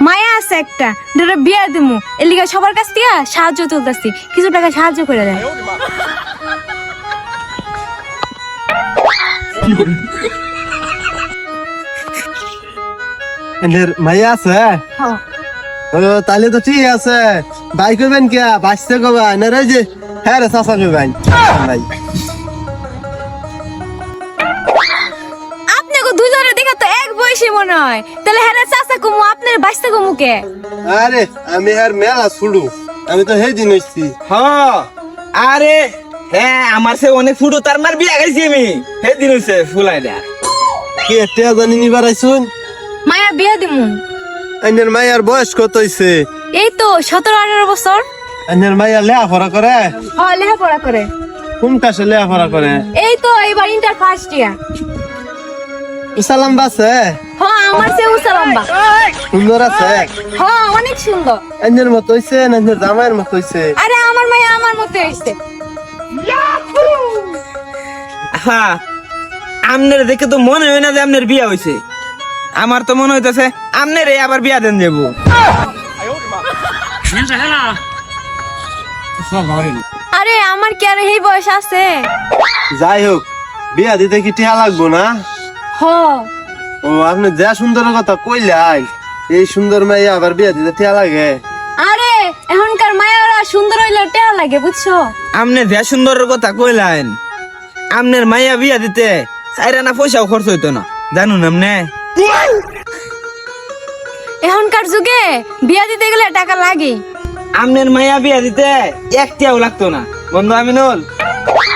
মায়া আছে একটা ধরে বিয়া দিমু। এর লিগে সবার কাছ থেকে সাহায্য তুলতেছি কিছু টাকা সাহায্য করে দেন। মাইয়া আছে? হ্যাঁ। ও তাহলে তো ঠিক আছে। ভাই কবেন কে বাঁচতে কবেন না রে যে হ্যাঁ রে চাষা কবেন ভাই বয়সী মনে হয়। তাহলে হ্যাঁ চাচা কুমু আপনার বাঁচতে কুমু কে? আরে আমি আর মেলা ছুড়ু। আমি তো সেই দিন হচ্ছি হ আরে হ্যাঁ আমার সে অনেক ফুটো তার মার বিয়া গেছি আমি। হয়েছে ফুলাই কি জানি নিবার আইসুন মায়া বিয়া দিমু। আইনের মাইয়ার বয়স কত হইছে? এই তো সতেরো আঠারো বছর। আইনের মাইয়া লেখাপড়া করে? হয় লেখাপড়া করে। কোন কাছে লেখাপড়া করে? এই তো এবার ইন্টার ফার্স্ট ইয়ার বাসে হ্যাঁ আমার সে সুন্দর আছে? হ্যাঁ অনেক সুন্দর। মতো হইছে না জামাইয়ের মতো হইছে? আরে আমার মায়া আমার মতো এসছে হ্যাঁ আমনের দেখে তো মনে হয় না যে আমনের বিয়া হয়েছে আমার তো মনে হইতেছে আমনের এই আবার বিয়া দেন যাব আরে আমার কি আর এই বয়স আছে? যাই হোক বিয়া দিতে কি টিহা লাগবো না? হ। ও আপনি যা সুন্দর কথা কইলাই এই সুন্দর মাইয়া আবার বিয়া দিতে টিহা লাগে। আরে এখনকার মায়ারা সুন্দর হইলে টেহা লাগে বুঝছ? আমনে যে সুন্দরের কথা কইলেন আমনের মাইয়া বিয়া দিতে চাইরা না পয়সাও খরচ হইতো না জানুন আমনে? এখনকার যুগে বিয়া দিতে গেলে টাকা লাগে। আমনের মাইয়া বিয়া দিতে একটিয়াও লাগতো না বন্ধু আমিনুল।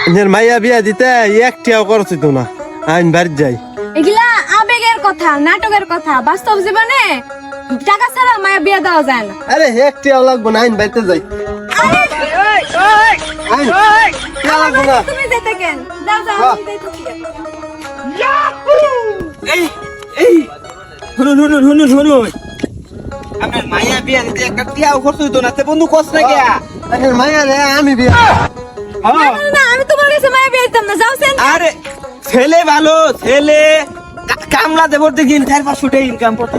আইনের মাইয়া বিয়া দিতে এক টিয়াও খরচ হইতো না আইন বাড়ি যাই। এগুলা আবেগের কথা নাটকের কথা বাস্তব জীবনে টাকা ছাড়া মায়া বিয়া দেওয়া যায় না। আরে এক টিয়াও লাগবো না আইন বাড়িতে যাই। লাগবো না। তুমি যেতে কেন? যাও যাও হ্যাঁ। আমি যাইতেছি। এই এই শুনুন শুনুন শুনুন শুনুন। আপনার মাইয়া বিয়া দিতে একটা টিয়াও খরচ হইতো না তে বন্ধু কষ্ট না গিয়া। আইনের রে আমি বিয়া না, না, না, আমি তোমার কাছে মায়া বিয়া দিতাম না। যাও সেন আরে ছেলে ভালো ছেলে। কামলা দেবর দেখিন চার পাঁচশো টাকা ইনকাম করতে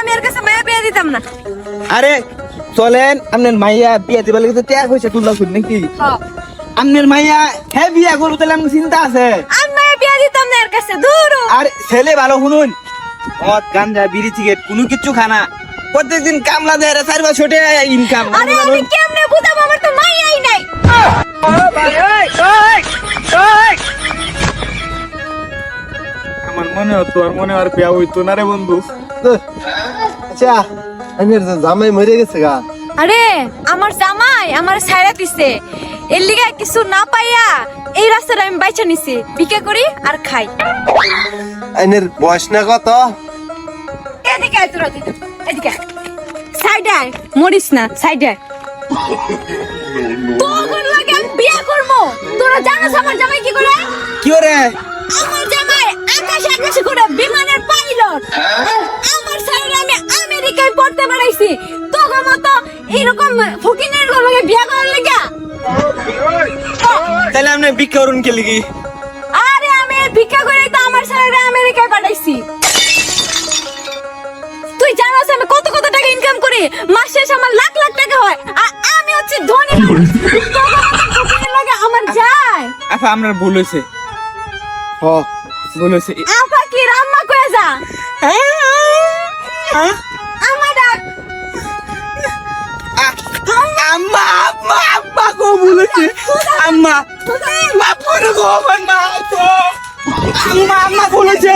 আমি এর কাছে মায়া বিয়া দিতাম না। আরে চলেন আপনার মাইয়া বিয়া দিবার লাগে তো ত্যাগ হয়েছে তুললা শুন নাকি? হ্যাঁ। আপনার মাইয়া হ্যাঁ বিয়া করব তাহলে আমার চিন্তা আছে। আমি মায়া বিয়া দিতাম না এর কাছে দূর। আর ছেলে ভালো শুনুন। মদ গাঞ্জা বিড়ি সিগারেট কোনো কিছু খানা। প্রত্যেকদিন কামলা দেয় রে, চার পাঁচশো টাকা ইনকাম আরে আমি কেমনে বুঝাবো? আমার তো মায়াই নাই। আমার মনে হতো আর মনে আর বিয়া হইতো না রে বন্ধু। আচ্ছা আইনের জামাই মরে গেছে গা। আরে আমার জামাই আমার ছাইরা দিছে। এর লিগে কিছু না পাইয়া এই রাস্তাটা আমি বাইচা নিছি। বিকে করি আর খাই। আইনের বয়স না কত? আয় তোরা দিদি এদিকে সাইডে আয়। মরিস না সাইডে আয়। তোর লাগে আমি বিয়া করব। তোরা জানোস আমার জামাই কি করে? কি রে আমার জামাই আকাশ আকাশে করে বিমানের পাইলট। আমার ছাইরা আমি আমেরিকায় পড়তে বেড়াইছি। তোর মতো এরকম ফকিনের লগে বিয়া করার লাগা? তাহলে আপনি বিক্রি করুন কে করি মাস শেষে আমার লাখ লাখ টাকা হয়। আর আমি হচ্ছে ধনী লগে আমার যায়। আচ্ছা আপনার ভুল হয়েছে। হ। ভুল হয়েছে। আপা কি রাম্মা কয়ে যা। হ্যাঁ? আমার ডাক। আম্মা আম্মা আম্মা গো বলেছে আম্মা মাফ গো আমার মা তো। আম্মা আম্মা বলেছে